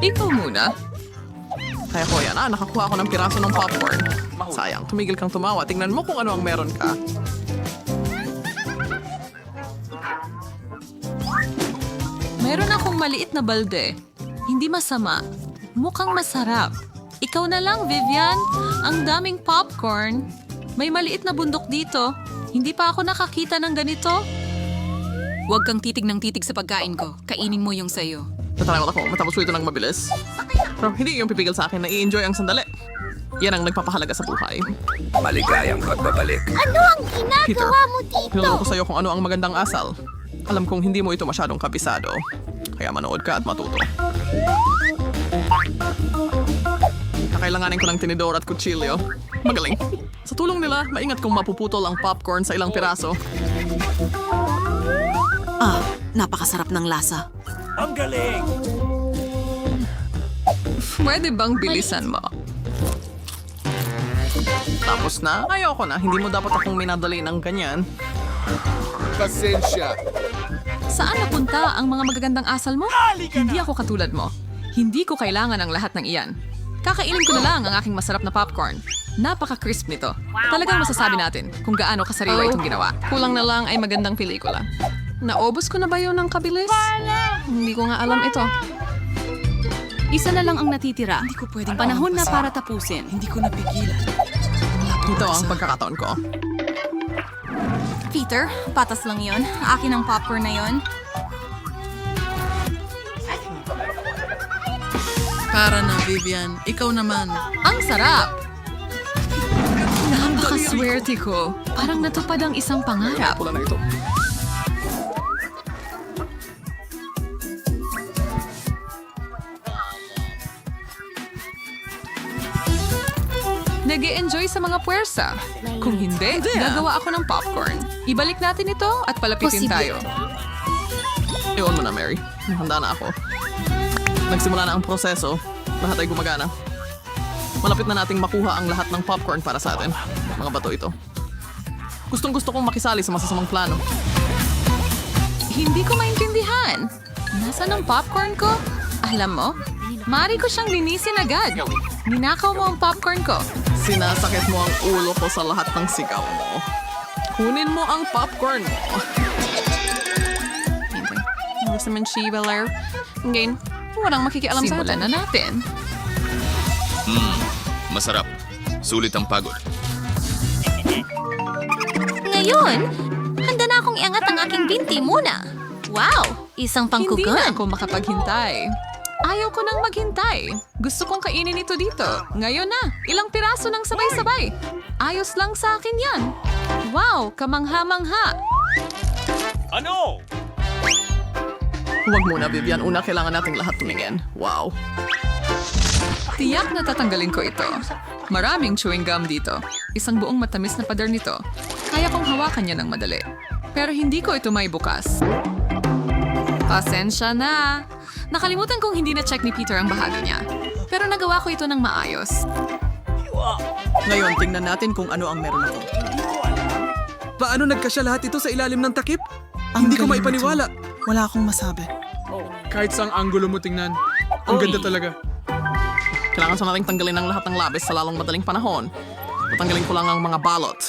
Ikaw muna. Kaya ko yan, ah, nakakuha ako ng piraso ng popcorn. Sayang, tumigil kang tumawa. Tingnan mo kung ano ang meron ka. Meron akong maliit na balde. Hindi masama. Mukhang masarap. Ikaw na lang, Vivian. Ang daming popcorn. May maliit na bundok dito. Hindi pa ako nakakita ng ganito. Huwag kang titig ng titig sa pagkain ko. Kainin mo yung sayo. Natatakot ako matapos ko ito ng mabilis. Pero hindi yung pipigil sa akin na i-enjoy ang sandali. Yan ang nagpapahalaga sa buhay. Maligayang pagbabalik. Ano ang ginagawa mo dito? Hinulong ko sa'yo kung ano ang magandang asal. Alam kong hindi mo ito masyadong kabisado. Kaya manood ka at matuto. Kakailanganin ko ng tinidor at kutsilyo. Magaling. Sa tulong nila, maingat kong mapuputol ang popcorn sa ilang piraso. Ah, napakasarap ng lasa. Ang galing! Pwede bang bilisan mo? Tapos na? Ayoko na. Hindi mo dapat akong minadali ng ganyan. Pasensya. Saan napunta ang mga magagandang asal mo? Hindi ako katulad mo. Hindi ko kailangan ang lahat ng iyan. Kakainin ko na lang ang aking masarap na popcorn. Napaka-crisp nito. Talagang masasabi natin kung gaano kasariwa itong ginawa. Kulang na lang ay magandang pelikula. Naobos ko na ba yun ng kabilis? Hindi ko nga alam ito. Isa na lang ang natitira. Hindi ko pwedeng Panahon na para tapusin. Hindi ko napigilan. Ito ang pagkakataon ko. Peter, patas lang yon. Akin ang popcorn na yon. Para na, Vivian. Ikaw naman. Ang sarap! Napakaswerte ko. Parang natupad ang isang pangarap. Pula na ito. Nag enjoy sa mga puwersa. Kung hindi, gagawa ako ng popcorn. Ibalik natin ito at palapitin Posible. tayo. Iwan mo na, Mary. Handa na ako. Nagsimula na ang proseso. Lahat ay gumagana. Malapit na nating makuha ang lahat ng popcorn para sa atin. Mga bato ito. Gustong gusto kong makisali sa masasamang plano. Hindi ko maintindihan. Nasaan ang popcorn ko? Alam mo, mari ko siyang linisin agad. Ninakaw mo ang popcorn ko. Sinasakit mo ang ulo ko sa lahat ng sigaw mo. Kunin mo ang popcorn mo. Hintay. Gusto man si Belair. Ngayon, walang makikialam sa Simulan atin. na natin. Masarap. Sulit ang pagod. Ngayon, handa na akong iangat ang aking binti muna. Wow! Isang Hindi pangkugon. na ako makapaghintay. Ayaw ko nang maghintay. Gusto kong kainin ito dito. Ngayon na, ilang piraso ng sabay-sabay. Ayos lang sa akin yan. Wow, kamangha-mangha. Ano? Huwag muna, Vivian. Una, kailangan nating lahat tumingin. Wow. Tiyak na tatanggalin ko ito. Maraming chewing gum dito. Isang buong matamis na pader nito. Kaya kong hawakan niya ng madali. Pero hindi ko ito may bukas. Pasensya na. Nakalimutan kong hindi na-check ni Peter ang bahagi niya. Pero nagawa ko ito ng maayos. Ngayon, tingnan natin kung ano ang meron ako. Paano nagkasya lahat ito sa ilalim ng takip? Hindi ko maipaniwala. Wala akong masabi. Kahit saang anggulo mo tingnan. Ang ganda talaga. Kailangan sa nating tanggalin ang lahat ng labis sa lalong madaling panahon. Tatanggalin ko lang ang mga balot.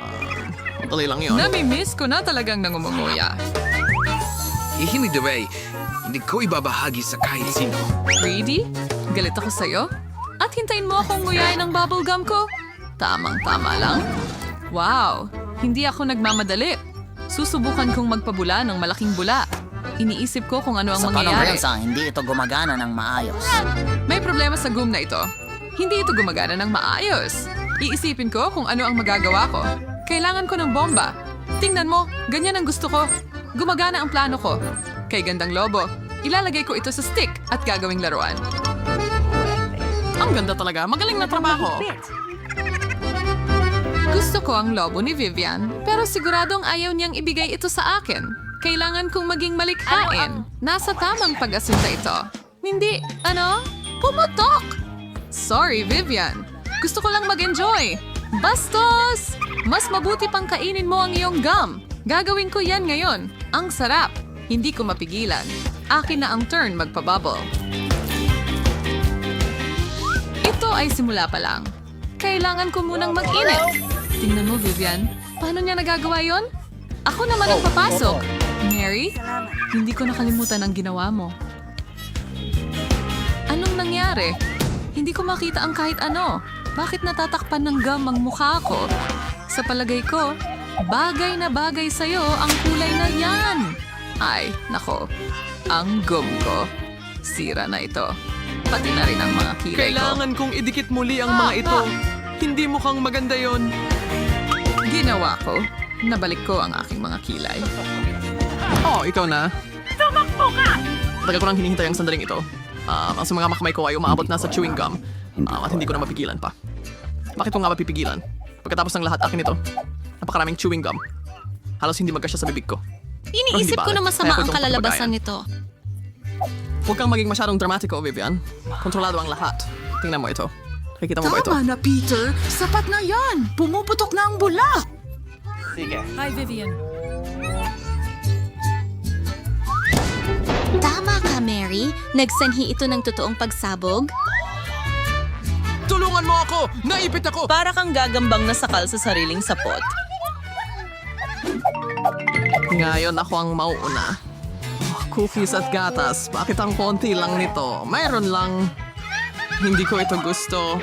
Ah, madali lang yun. Nami-miss ko na talagang nangumunguya. Ihimig the way. Hindi ko ibabahagi sa kahit sino. Greedy? Galit ako sa'yo? At hintayin mo akong nguyain ng bubblegum ko? Tamang-tama lang. Wow, hindi ako nagmamadali. Susubukan kong magpabula ng malaking bula. Iniisip ko kung ano ang Sa mangyayari. panorensa, hindi ito gumagana ng maayos. May problema sa gum na ito. Hindi ito gumagana ng maayos. Iisipin ko kung ano ang magagawa ko. Kailangan ko ng bomba. Tingnan mo, ganyan ang gusto ko. Gumagana ang plano ko. Kay Gandang Lobo, ilalagay ko ito sa stick at gagawing laruan. Ang ganda talaga. Magaling na trabaho. Gusto ko ang lobo ni Vivian, pero siguradong ayaw niyang ibigay ito sa akin. Kailangan kong maging malikhain. Nasa tamang pag-asinta ito. Hindi, ano? Pumutok! Sorry, Vivian. Gusto ko lang mag-enjoy. Bastos! Mas mabuti pang kainin mo ang iyong gum. Gagawin ko yan ngayon. Ang sarap. Hindi ko mapigilan. Akin na ang turn magpabubble. Ito ay simula pa lang. Kailangan ko munang mag-init. Tingnan mo, Vivian. Paano niya nagagawa yon? Ako naman ang papasok. Mary, hindi ko nakalimutan ang ginawa mo. Anong nangyari? Hindi ko makita ang kahit ano. Bakit natatakpan ng gum ang mukha ko? Sa palagay ko, bagay na bagay sa'yo ang kulay na yan. Ay, nako. Ang gum ko. Sira na ito. Pati na rin ang mga kilay ko. Kailangan kong idikit muli ang mga ito. Hindi mukhang maganda yon. Ginawa ko. Nabalik ko ang aking mga kilay. Oh, ikaw na. Tumakbo ka! Tagal ko nang hinihintay ang sandaling ito. Um, ang sa mga makamay ko ay umaabot na sa chewing gum. Um, at hindi ko na mapigilan pa. Bakit ko nga mapipigilan? Pagkatapos ng lahat akin ito, napakaraming chewing gum. Halos hindi magkasya sa bibig ko. Iniisip ko na masama ang kalalabasan nito. Huwag kang maging masyadong dramatiko, Vivian. Kontrolado ang lahat. Tingnan mo ito. Nakikita mo ba ito? Tama na, Peter. Sapat na yan. Pumuputok na ang bula. Hi, Vivian. Tama ka, Mary. Nagsanhi ito ng totoong pagsabog. Tulungan mo ako! Naipit ako! Para kang gagambang nasakal sa sariling sapot. Ngayon ako ang mauuna. Oh, cookies at gatas. Bakit ang konti lang nito? Mayroon lang. Hindi ko ito gusto.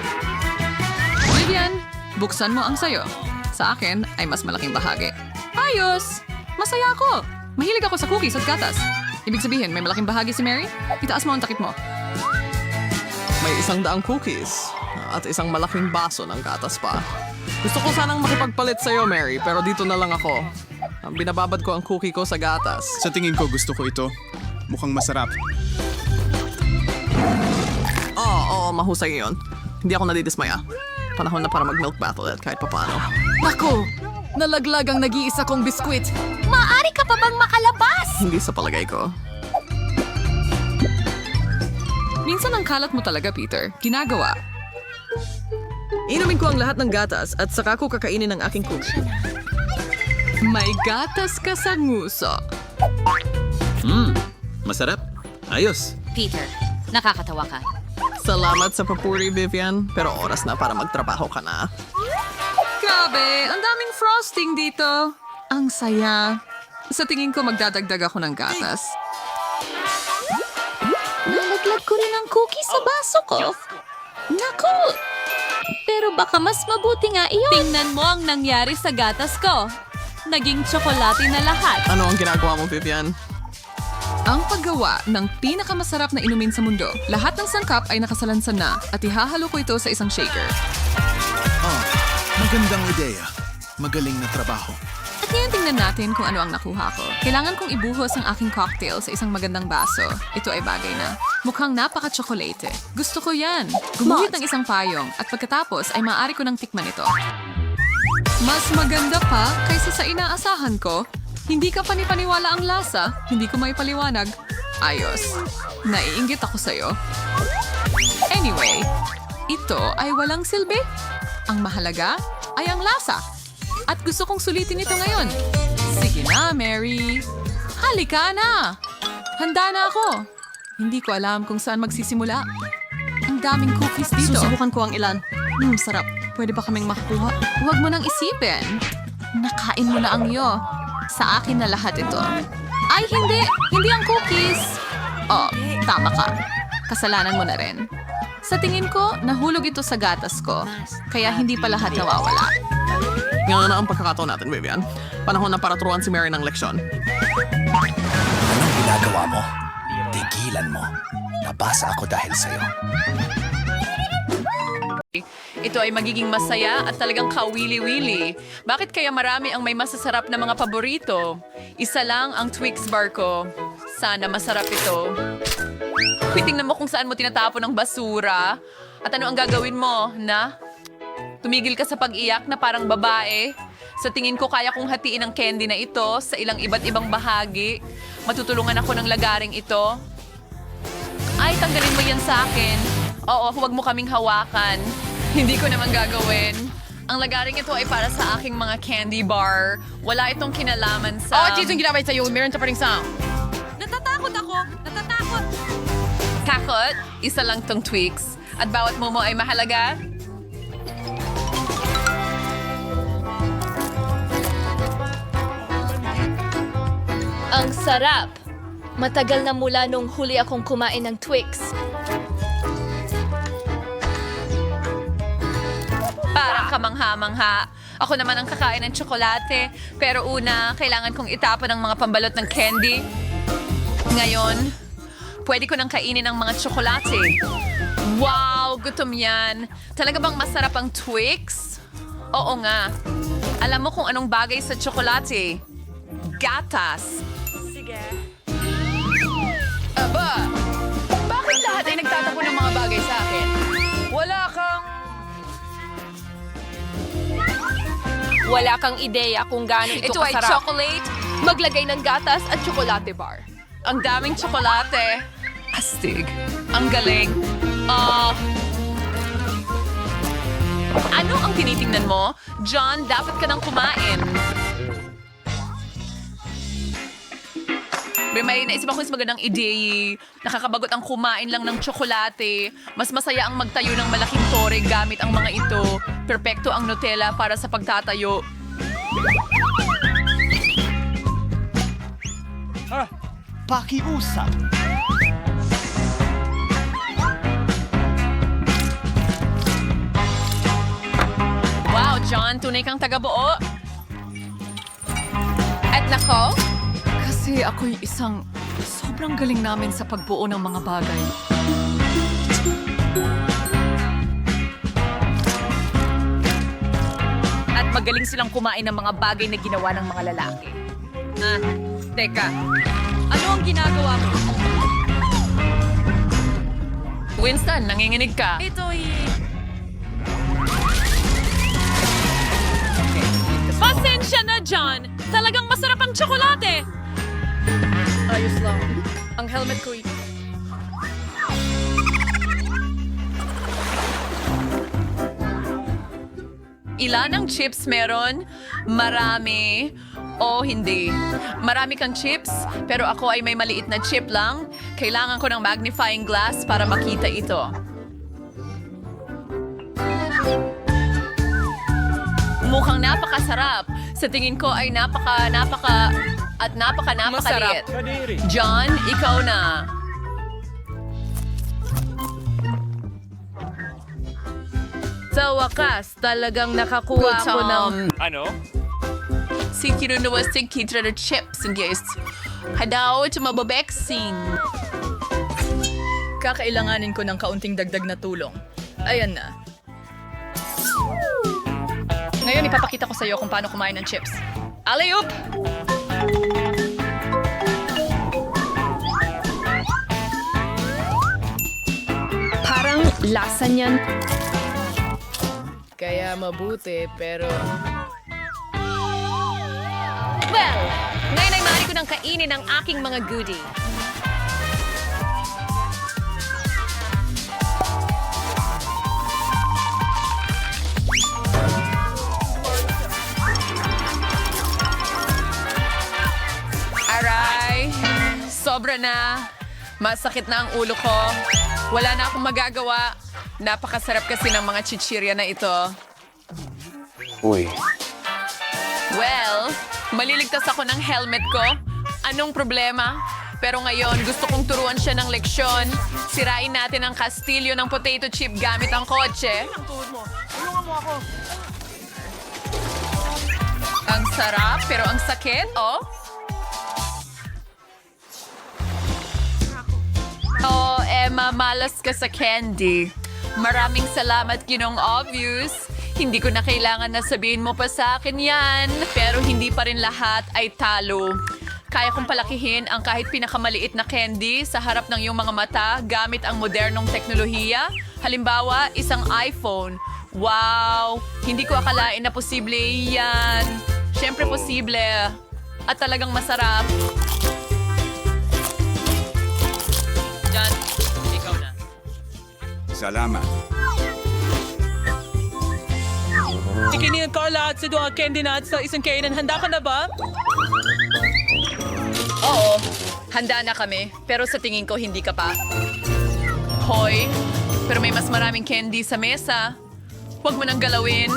Vivian, buksan mo ang sayo. Sa akin ay mas malaking bahagi. Ayos! Masaya ako! Mahilig ako sa cookies at gatas. Ibig sabihin, may malaking bahagi si Mary? Itaas mo ang takip mo. May isang daang cookies at isang malaking baso ng gatas pa. Gusto ko sanang makipagpalit sa'yo, Mary, pero dito na lang ako. Ang Binababad ko ang cookie ko sa gatas. Sa tingin ko gusto ko ito. Mukhang masarap. Oo, oo, mahusay yun. Hindi ako nadidismaya. Panahon na para mag-milk battle at kahit papano. Nako! Nalaglag ang nag-iisa kong biskwit. Maari ka pa bang makalabas? Hindi sa palagay ko. Minsan ang kalat mo talaga, Peter. Ginagawa. Inumin ko ang lahat ng gatas at saka ko kakainin ang aking cookie. May gatas ka sa nguso. Hmm, masarap. Ayos. Peter, nakakatawa ka. Salamat sa papuri, Vivian. Pero oras na para magtrabaho ka na. Grabe, ang daming frosting dito. Ang saya. Sa tingin ko magdadagdag ako ng gatas. Nalaglag ko rin ang cookie sa baso ko. Naku! Pero baka mas mabuti nga iyon. Tingnan mo ang nangyari sa gatas ko. Naging tsokolate na lahat. Ano ang ginagawa mo, Vivian? Ang paggawa ng pinakamasarap na inumin sa mundo. Lahat ng sangkap ay nakasalansan na at ihahalo ko ito sa isang shaker. Oh, magandang ideya. Magaling na trabaho. At ngayon tingnan natin kung ano ang nakuha ko. Kailangan kong ibuhos ang aking cocktail sa isang magandang baso. Ito ay bagay na. Mukhang napaka-tsokolate. Gusto ko yan. Gumuhit ng isang payong at pagkatapos ay maaari ko ng tikman ito. Mas maganda pa kaysa sa inaasahan ko. Hindi ka panipaniwala ang lasa. Hindi ko may paliwanag. Ayos. Naiinggit ako sa'yo. Anyway, ito ay walang silbi. Ang mahalaga ay ang lasa. At gusto kong sulitin ito ngayon. Sige na, Mary. Halika na. Handa na ako. Hindi ko alam kung saan magsisimula. Ang daming cookies dito. Susubukan ko ang ilan. Hmm, sarap. Pwede ba kaming makakuha? Huwag mo nang isipin. Nakain mo na ang iyo. Sa akin na lahat ito. Ay, hindi! Hindi ang cookies! Oh, tama ka. Kasalanan mo na rin. Sa tingin ko, nahulog ito sa gatas ko. Kaya hindi pa lahat nawawala. Ngayon na ang pagkakataon natin, Vivian. Panahon na para turuan si Mary ng leksyon. Anong ginagawa mo? Tigilan mo. Nabasa ako dahil sa'yo. Ito ay magiging masaya at talagang kawili-wili. Bakit kaya marami ang may masasarap na mga paborito? Isa lang ang Twix bar ko. Sana masarap ito. Uy, tingnan mo kung saan mo tinatapon ang basura. At ano ang gagawin mo, na? Tumigil ka sa pag-iyak na parang babae. Sa tingin ko kaya kong hatiin ang candy na ito sa ilang iba't ibang bahagi. Matutulungan ako ng lagaring ito. Ay, tanggalin mo yan sa akin. Oo, huwag mo kaming hawakan. Hindi ko naman gagawin. Ang lagaring ito ay para sa aking mga candy bar. Wala itong kinalaman sa... Oh, Jesus, ginaway sa'yo. Meron sa paring sound. Natatakot ako! Natatakot! Kakot, isa lang tong Twix. At bawat momo ay mahalaga? Ang sarap! Matagal na mula nung huli akong kumain ng Twix. Kamangha-mangha. Ako naman ang kakain ng tsokolate. Pero una, kailangan kong itapon ang mga pambalot ng candy. Ngayon, pwede ko nang kainin ang mga tsokolate. Wow! Gutom yan. Talaga bang masarap ang Twix? Oo nga. Alam mo kung anong bagay sa tsokolate? Gatas. Sige. Aba! Bakit lahat ay nagtatapon ng mga bagay sa Wala kang ideya kung gaano ito, Ito ay kasarap. chocolate. Maglagay ng gatas at tsokolate bar. Ang daming tsokolate. Astig. Ang galing. Ah... ano ang tinitingnan mo? John, dapat ka nang kumain. May naisip ako mas magandang ideya. Nakakabagot ang kumain lang ng tsokolate. Mas masaya ang magtayo ng malaking tore gamit ang mga ito. Perpekto ang Nutella para sa pagtatayo. Pakiusap. Wow, John, tunay kang taga-buo. At nako, kasi ako'y isang sobrang galing namin sa pagbuo ng mga bagay. At magaling silang kumain ng mga bagay na ginawa ng mga lalaki. Ah, teka. Ano ang ginagawa mo? Winston, nanginginig ka. Ito'y... Pasensya na, John! Talagang masarap ang tsokolate! Ayos lang. Ang helmet ko Ilan ang chips meron? Marami. O hindi. Marami kang chips, pero ako ay may maliit na chip lang. Kailangan ko ng magnifying glass para makita ito. Mukhang napakasarap. Sa tingin ko ay napaka, napaka, at napaka, napakaliit. John, ikaw na. Sa wakas, talagang nakakuha ako ng... Ano? Si kinunuwas si kitra na chips and guys. Hadaw, tumababeksin. Kakailanganin ko ng kaunting dagdag na tulong. Ayan na. Ngayon ipapakita ko sa iyo kung paano kumain ng chips. Alley-oop! Parang lasa niyan. Kaya mabuti, pero... Well, ngayon ay maaari ko nang kainin ang aking mga goodie. Sobra na. Masakit na ang ulo ko. Wala na akong magagawa. Napakasarap kasi ng mga chichirya na ito. Uy. Well, maliligtas ako ng helmet ko. Anong problema? Pero ngayon, gusto kong turuan siya ng leksyon. Sirain natin ang kastilyo ng potato chip gamit ang kotse. Ang sarap, pero ang sakit, oh. Oh, Emma, malas ka sa candy. Maraming salamat, Ginong Obvious. Hindi ko na kailangan na sabihin mo pa sa akin yan. Pero hindi pa rin lahat ay talo. Kaya kong palakihin ang kahit pinakamaliit na candy sa harap ng iyong mga mata gamit ang modernong teknolohiya. Halimbawa, isang iPhone. Wow! Hindi ko akalain na posible yan. Siyempre posible. At talagang masarap. Salamat. Ikinin ko lahat sa duha candy nuts sa isang kainan. Handa ka na ba? Oo, handa na kami. Pero sa tingin ko, hindi ka pa. Hoy, Pero may mas maraming candy sa mesa. Huwag mo nang galawin.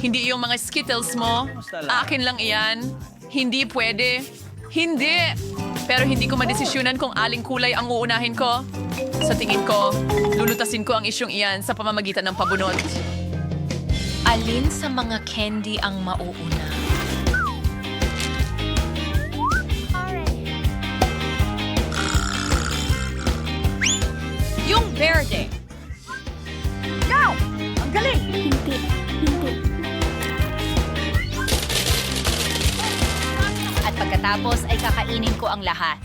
Hindi yung mga Skittles mo. Akin lang iyan. Hindi pwede. Hindi! Pero hindi ko madesisyonan kung aling kulay ang uunahin ko. Sa tingin ko, lulutasin ko ang isyong iyan sa pamamagitan ng pabunot. Alin sa mga candy ang mauuna? Yung verde. Go! Ang galing! Pagkatapos ay kakainin ko ang lahat.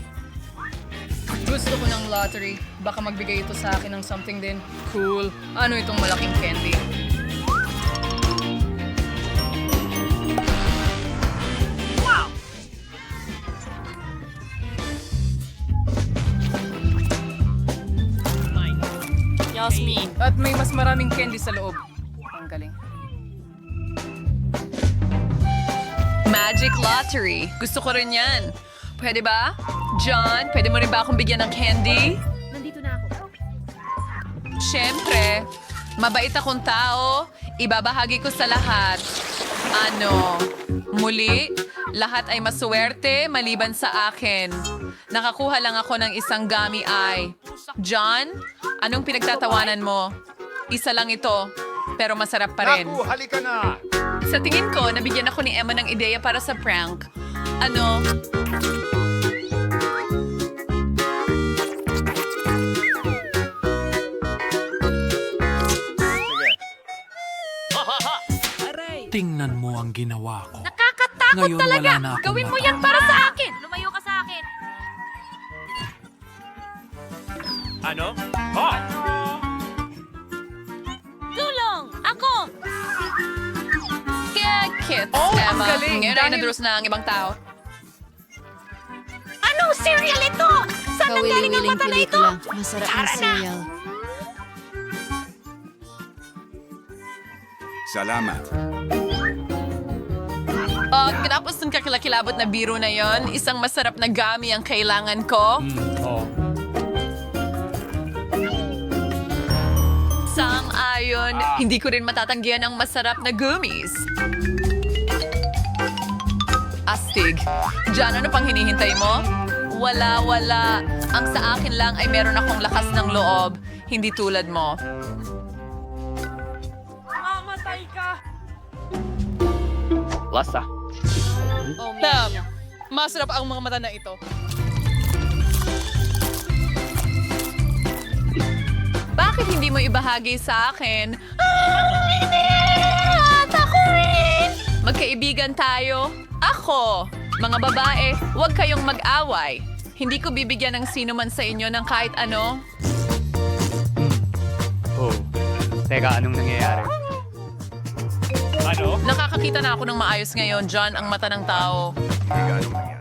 Gusto ko ng lottery. Baka magbigay ito sa akin ng something din. Cool. Ano itong malaking candy? Yasmin. At may mas maraming candy sa loob. Ang galing. Magic Lottery. Gusto ko rin yan. Pwede ba? John, pwede mo rin ba akong bigyan ng candy? Nandito na ako. Siyempre, mabait akong tao. Ibabahagi ko sa lahat. Ano, muli, lahat ay maswerte maliban sa akin. Nakakuha lang ako ng isang gummy eye. John, anong pinagtatawanan mo? Isa lang ito, pero masarap pa rin. halika na! Sa tingin ko, nabigyan ako ni Emma ng ideya para sa prank. Ano? Tingnan mo ang ginawa ko. Nakakatakot Ngayon talaga! wala na akong Gawin mo yan para sa akin! Lumayo ka sa akin! Ano? Galing. Ngayon ay Dahil- naduros na ang ibang tao. Anong cereal ito? Saan ang galing ang mata na ito? Masarap na cereal. Salamat. Oh, tapos ng kakilakilabot na biro na yon, isang masarap na gami ang kailangan ko. Sang-ayon, hindi ko rin matatanggihan ang masarap na gummies. Astig. Diyan, ano pang hinihintay mo? Wala, wala. Ang sa akin lang ay meron akong lakas ng loob. Hindi tulad mo. Tam, masarap ang mga mata na ito. Bakit hindi mo ibahagi sa akin? Magkaibigan tayo. Ako, mga babae, huwag kayong mag-away. Hindi ko bibigyan ng sino man sa inyo ng kahit ano. Oh, teka, anong nangyayari? Ano? Nakakakita na ako ng maayos ngayon, John, ang mata ng tao. Teka, anong nangyari?